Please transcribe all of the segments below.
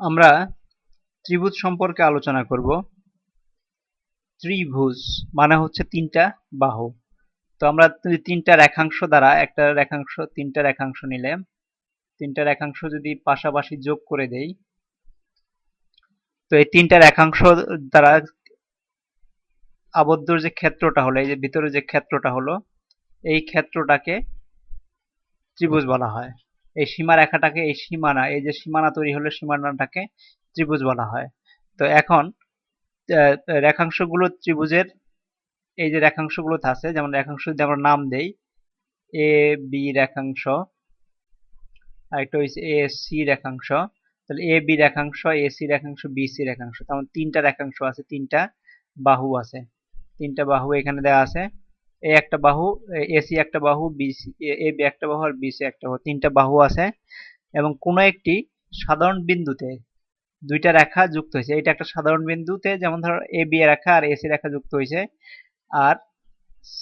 আমরা ত্রিভুজ সম্পর্কে আলোচনা করব। ত্রিভুজ মানে হচ্ছে তিনটা বাহু। তো আমরা তিনটা রেখাংশ দ্বারা, একটা রেখাংশ, তিনটা রেখাংশ নিলে, তিনটা রেখাংশ যদি পাশাপাশি যোগ করে দেই, তো এই তিনটা রেখাংশ দ্বারা আবদ্ধ যে ক্ষেত্রটা হলো, এই যে ভিতরে যে ক্ষেত্রটা হলো, এই ক্ষেত্রটাকে ত্রিভুজ বলা হয়। এই সীমা রেখাটাকে এই সীমানা, এই যে সীমানা তৈরি হলো, সীমানাটাকে ত্রিভুজ বলা হয়। তো এখন রেখাংশগুলো ত্রিভুজের, এই যে রেখাংশগুলো আছে, যেমন রেখাংশ যদি আমরা নাম দেই, এ, বি রেখাংশ, আরেকটা হচ্ছে এ, সি রেখাংশ, তাহলে এ, বি রেখাংশ, এ, সি রেখাংশ, বি, সি রেখাংশ তেমন তিনটা রেখাংশ আছে, তিনটা বাহু আছে। তিনটা বাহু এখানে দেওয়া আছে। এ একটা বাহু এসি একটা বাহু, বিসি, এ বি একটা বাহু আর বিসি একটা বাহু, তিনটা বাহু আছে এবং কোনো একটি সাধারণ বিন্দুতে দুইটা রেখা যুক্ত হয়েছে। এটা একটা সাধারণ বিন্দুতে যেমন ধরো A B Rekha R AC রেখা যুক্ত হয়েছে আর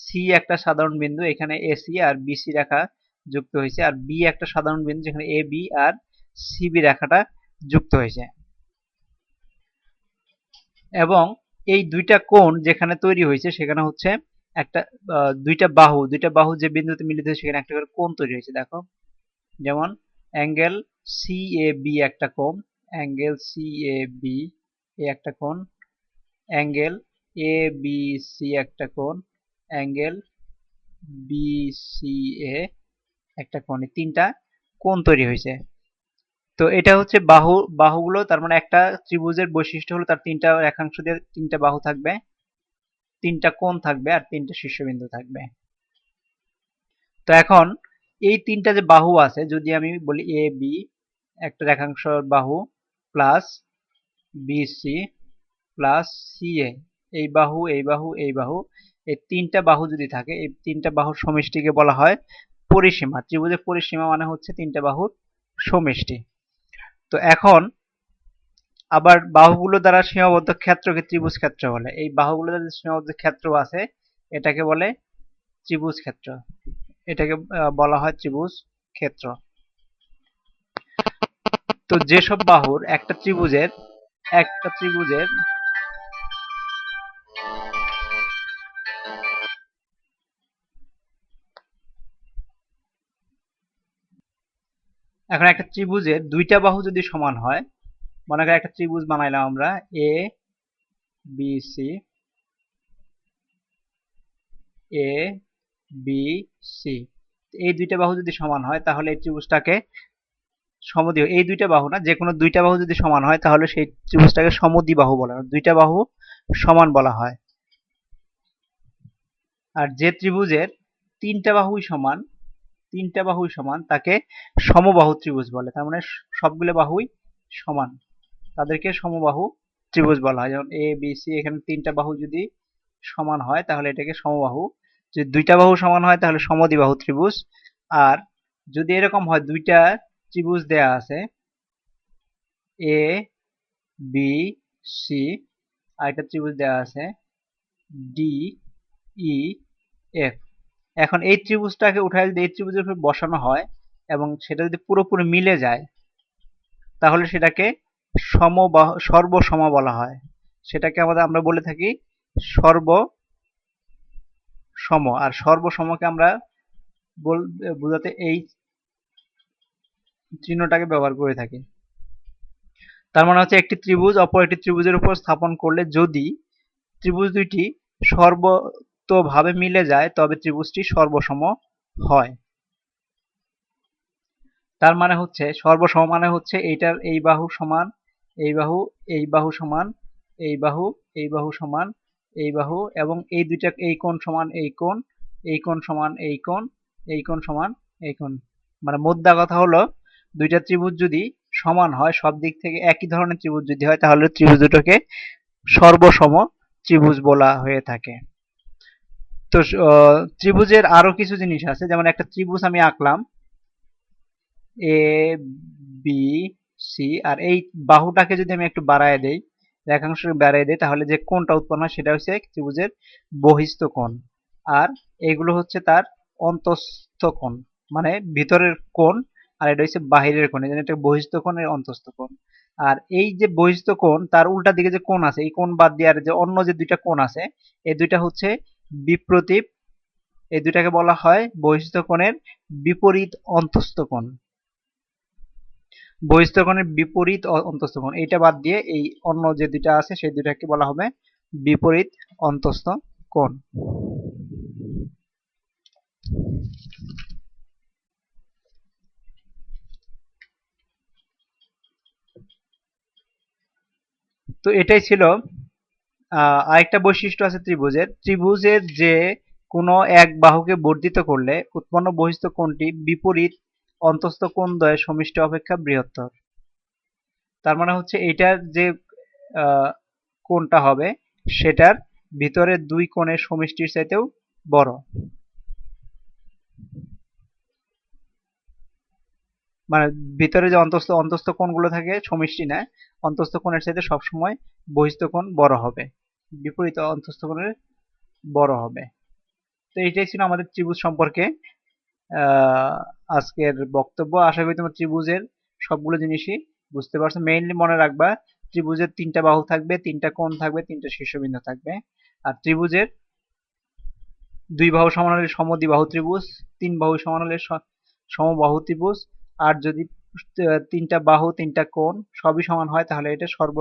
সি একটা সাধারণ বিন্দু, এখানে এসি আর বিসি রেখা যুক্ত হয়েছে আর বি একটা সাধারণ বিন্দু, যেখানে এ বি আর সিবি রেখাটা যুক্ত হয়েছে। এবং এই দুইটা কোণ যেখানে তৈরি হয়েছে সেখানে হচ্ছে একটা দুইটা বাহু দুইটা বাহু যে বিন্দুতে মিলিত হয়েছে সেখানে একটা করে কোণ তৈরি হয়েছে, দেখো। যেমন অ্যাঙ্গেল সি এ বি একটা কোণ, angle C A B A একটা কোণ, অ্যাঙ্গেল এ বি সি একটা কোণ, অ্যাঙ্গেল বি সি এ একটা কোণ তিনটা কোণ তৈরি হয়েছে। তো এটা হচ্ছে বাহু, বাহুগুলো, তার মানে একটা ত্রিভুজের বৈশিষ্ট্য হলো তার তিনটা রেখাংশ দিয়ে তিনটা বাহু থাকবে। তিনটা কোণ থাকবে আর তিনটা শীর্ষবিন্দু থাকবে। তো এখন এই তিনটা যে বাহু আছে, যদি আমি বলি এ বি একটা রেখাংশ বাহু plus BC plus C A এই বাহু এই বাহু এই বাহু, এই তিনটা বাহু যদি থাকে, এই তিনটা বাহুর সমষ্টিকে বলা হয় পরিসীমা। ত্রিভুজের পরিসীমা মানে হচ্ছে তিনটা বাহুর সমষ্টি। তো এখন আবার বাহুগুলো দ্বারা সীমাবদ্ধ ক্ষেত্রকে ত্রিভুজ ক্ষেত্র বলে। এই বাহুগুলো দ্বারা সীমাবদ্ধ ক্ষেত্র আছে, এটাকে বলে ত্রিভুজ ক্ষেত্র। এটাকে বলা হয় ত্রিভুজ ক্ষেত্র। তো যেসব বাহুর একটা ত্রিভুজের একটা ত্রিভুজের এখন একটা ত্রিভুজের দুইটা বাহু যদি সমান হয় মনে করি একটা ত্রিভুজ বানাইলাম আমরা A B C A B C এই দুইটা বাহু যদি সমান হয়, তাহলে এই ত্রিভুজটাকে সমদ্বিবাহু, এই দুইটা বাহু না, যে কোনো দুইটা বাহু যদি সমান হয়, তাহলে সেই ত্রিভুজটাকে সমদ্বিবাহু বলা হয় দুইটা বাহু সমান বলা হয়। আর যে ত্রিভুজের তিনটা বাহুই সমান, তিনটা বাহুই সমান, তাকে সমবাহু ত্রিভুজ বলে, তার মানে সবগুলো বাহুই সমান। তাদেরকে সমবাহু ত্রিভুজ বলা হয়। যেমন এ বি সি এখানে তিনটা বাহু যদি সমান হয়, তাহলে এটাকে সমবাহু। যদি দুইটা বাহু সমান হয়, তাহলে সমদ্বিবাহু ত্রিভুজ। আর যদি এরকম হয়, দুইটা ত্রিভুজ দেয়া আছে এ বি সি আর একটা ত্রিভুজ দেয়া আছে ডি ই এফ এখন এই ত্রিভুজটাকে উঠায় যদি এই ত্রিভুজের উপর বসানো হয়, এবং সেটা যদি পুরোপুরি মিলে যায়, তাহলে সেটাকে সমবাহ, সর্বসম বলা হয়। সেটাকে আমাদের, আমরা বলে থাকি সর্ব সম আর সর্বসমকে আমরা বোঝাতে এই চিহ্নটাকে ব্যবহার করে থাকি। তার মানে হচ্ছে একটি ত্রিভুজ অপর একটি ত্রিভুজের উপর স্থাপন করলে যদি ত্রিভুজ দুইটি সর্বতভাবে মিলে যায়, তবে ত্রিভুজটি সর্বসম হয়। তার মানে হচ্ছে, সর্বসম মানে হচ্ছে এইটার, এই বাহু সমান এই বাহু এই বাহু সমান, এই বাহু এই বাহু সমান, এই বাহু এবং এই দুইটা, এই কোণ সমান, এই কোণ এই কোণ সমান, এই কোণ এই কোণ সমান, এই কোণ। মানে মোদ্দা কথা হলো, দুইটা ত্রিভুজ যদি সমান হয়, সব দিক থেকে একই ধরনের ত্রিভুজ যদি হয়, তাহলে ত্রিভুজ দুটোকে সর্বসম ত্রিভুজ বলা হয়ে থাকে। তো ত্রিভুজের আরও কিছু জিনিস আছে, যেমন একটা ত্রিভুজ আমি আঁকলাম, এ, বি সি আর এই বাহুটাকে যদি আমি একটু বাড়ায় দেই রেখাংশ বাড়ায় দেই, তাহলে যে কোণটা উৎপন্ন হয় সেটা হচ্ছে ত্রিভুজের বহিস্থ কোণ। আর এগুলো হচ্ছে তার অন্তস্থ কোণ মানে ভিতরের কোণ, আর এটা হচ্ছে বাহিরের কোণ, এই এটা বহিস্থ কোণ এর অন্তস্থ কোণ। আর এই যে বহিস্থ কোণ, তার উল্টা দিকে যে কোণ আছে, এই কোণ বাদ দিয়ে আর যে অন্য যে দুইটা কোণ আছে, এই দুইটা হচ্ছে বিপ্রতীপ, এই দুইটাকে বলা হয় বহিস্থ কোণের বিপরীত অন্তস্থ কোণ। বহিস্থ বিপরীত অন্তস্থ কোণ এটা বাদ দিয়ে এই অন্য যে দুইটা আছে, সেই দুইটাকে বলা হবে? বিপরীত অন্তস্থ কোণ তো এটাই ছিল আরেকটা বৈশিষ্ট্য আছে ত্রিভুজের। ত্রিভুজের যে কোনো এক বাহুকে বর্ধিত করলে, উৎপন্ন বহিস্থ কোণটি বিপরীত অন্তস্থ কোণ দ্বয়ের সমষ্টি অপেক্ষা বৃহত্তর? তার মানে হচ্ছে এটার যে কোণটা হবে, সেটার ভিতরের দুই কোণের সমষ্টির চাইতেও বড়। মানে ভিতরে যে অন্তস্থ অন্তস্থ কোণগুলো থাকে, সমষ্টি নেয় অন্তস্থ কোণের চাইতে সবসময় বহিস্থ কোণ বড় হবে। বিপরীত অন্তস্থ কোণের বড় হবে। তো এইটাই ছিল আমাদের ত্রিভুজ সম্পর্কে আজকের বক্তব্য। আশা করি তোমার ত্রিভুজের সবগুলো জিনিসই বুঝতে পারছ। মেইনলি মনে রাখবা, ত্রিভুজের তিনটা বাহু থাকবে, তিনটা কোণ থাকবে, তিনটা শীর্ষবিন্দু থাকবে। আর ত্রিভুজের দুই বাহু সমান হলে সমদ্বিবাহু ত্রিভুজ, তিন বাহু সমান হলে সমবাহু ত্রিভুজ। আর যদি তিনটা বাহু, তিনটা কোণ সবই সমান হয়, তাহলে এটা সর্ব,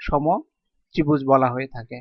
সম ত্রিভুজ বলা হয়ে থাকে।